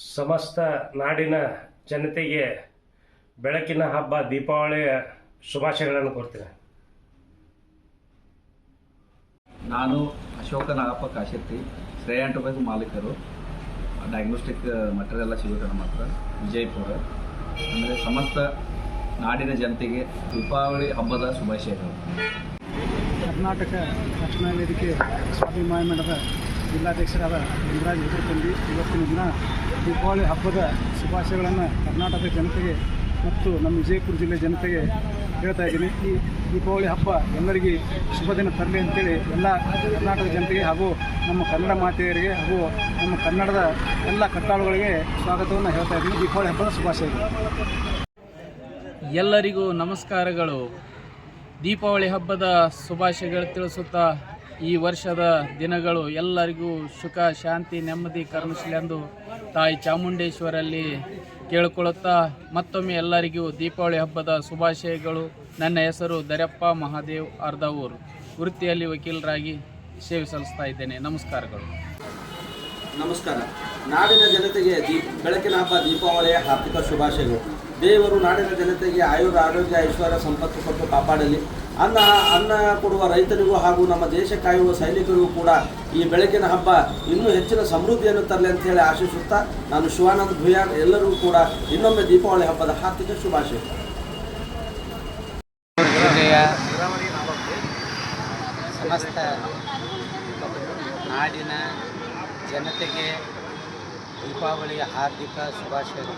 ಸಮಸ್ತ ನಾಡಿನ ಜನತೆಗೆ ಬೆಳಕಿನ ಹಬ್ಬ ದೀಪಾವಳಿಯ ಶುಭಾಶಯಗಳನ್ನು ಕೊಡ್ತೇನೆ ನಾನು ಅಶೋಕ ನಾಗಪ್ಪ ಕಾಶೆತ್ತಿ ಶ್ರೇಯ ಎಂಟರ್ಪ್ರೈಸ್ ಮಾಲೀಕರು. ಡಯಾಗ್ನೋಸ್ಟಿಕ್ ಮಟೀರಿಯಲ್ ಎಲ್ಲ ಸಿಗುತ್ತೆ ನಮ್ಮ ಹತ್ರ ವಿಜಯಪುರ. ಅಂದರೆ ಸಮಸ್ತ ನಾಡಿನ ಜನತೆಗೆ ದೀಪಾವಳಿ ಹಬ್ಬದ ಶುಭಾಶಯಗಳು. ಕರ್ನಾಟಕ ರಕ್ಷಣಾ ವೇದಿಕೆ ಸ್ವಾಭಿಮಾನ ಮಠದ ಜಿಲ್ಲಾಧ್ಯಕ್ಷರಾದ ಲಿಂಗರಾಜ್ ಹಿರೇಕಂಡಿ ಇವತ್ತಿನ ದಿನ ದೀಪಾವಳಿ ಹಬ್ಬದ ಶುಭಾಶಯಗಳನ್ನು ಕರ್ನಾಟಕದ ಜನತೆಗೆ ಮತ್ತು ನಮ್ಮ ವಿಜಯಪುರ ಜಿಲ್ಲೆ ಜನತೆಗೆ ಹೇಳ್ತಾ ಇದ್ದೀನಿ. ಈ ದೀಪಾವಳಿ ಹಬ್ಬ ಎಲ್ಲರಿಗೆ ಶುಭ ದಿನ ತರಲಿ ಅಂತೇಳಿ ಎಲ್ಲ ಕರ್ನಾಟಕ ಜನತೆಗೆ ಹಾಗೂ ನಮ್ಮ ಕನ್ನಡ ಮಾತೆಯರಿಗೆ ಹಾಗೂ ನಮ್ಮ ಕನ್ನಡದ ಎಲ್ಲ ಕಟ್ಟಾಳುಗಳಿಗೆ ಸ್ವಾಗತವನ್ನು ಹೇಳ್ತಾ ಇದ್ದೀನಿ. ದೀಪಾವಳಿ ಹಬ್ಬದ ಶುಭಾಶಯಗಳು. ಎಲ್ಲರಿಗೂ ನಮಸ್ಕಾರಗಳು. ದೀಪಾವಳಿ ಹಬ್ಬದ ಶುಭಾಶಯಗಳು ತಿಳಿಸುತ್ತಾ ಈ ವರ್ಷದ ದಿನಗಳು ಎಲ್ಲರಿಗೂ ಸುಖ, ಶಾಂತಿ, ನೆಮ್ಮದಿ ಕರುಣಿಸಲೆಂದು ತಾಯಿ ಚಾಮುಂಡೇಶ್ವರಲ್ಲಿ ಕೇಳಿಕೊಳ್ಳುತ್ತಾ ಮತ್ತೊಮ್ಮೆ ಎಲ್ಲರಿಗೂ ದೀಪಾವಳಿ ಹಬ್ಬದ ಶುಭಾಶಯಗಳು. ನನ್ನ ಹೆಸರು ದರ್ಯಪ್ಪ ಮಹಾದೇವ್ ಅರ್ಧವೂರು. ವೃತ್ತಿಯಲ್ಲಿ ವಕೀಲರಾಗಿ ಸೇವೆ ಸಲ್ಲಿಸ್ತಾ ಇದ್ದೇನೆ. ನಮಸ್ಕಾರಗಳು. ನಮಸ್ಕಾರ. ನಾಡಿನ ಜನತೆಗೆ ದೀಪ ಬೆಳಕಿನ ಹಬ್ಬ, ದೀಪಾವಳಿಯ ಹಾರ್ದಿಕ ಶುಭಾಶಯಗಳು. ದೇವರು ನಾಡಿನ ಜನತೆಗೆ ಆಯುರ, ಆರೋಗ್ಯ, ಐಶ್ವರ್ಯ, ಸಂಪತ್ತು ಕೊಟ್ಟು ಕಾಪಾಡಲಿ. ಅನ್ನ ಅನ್ನ ಕೊಡುವ ರೈತರಿಗೂ ಹಾಗೂ ನಮ್ಮ ದೇಶ ಕಾಯುವ ಸೈನಿಕರಿಗೂ ಕೂಡ ಈ ಬೆಳಕಿನ ಹಬ್ಬ ಇನ್ನೂ ಹೆಚ್ಚಿನ ಸಮೃದ್ಧಿಯನ್ನು ತರಲಿ ಅಂತ ಹೇಳಿ ಆಶಿಸುತ್ತಾ ನಾನು ಶಿವಾನಂದ ಭುಯಾನ್ ಎಲ್ಲರಿಗೂ ಕೂಡ ಇನ್ನೊಮ್ಮೆ ದೀಪಾವಳಿ ಹಬ್ಬದ ಹಾರ್ದಿಕ ಶುಭಾಶಯ. ಸಮಸ್ತ ನಾಡಿನ ಜನತೆಗೆ ದೀಪಾವಳಿಯ ಹಾರ್ದಿಕ ಶುಭಾಶಯಗಳು.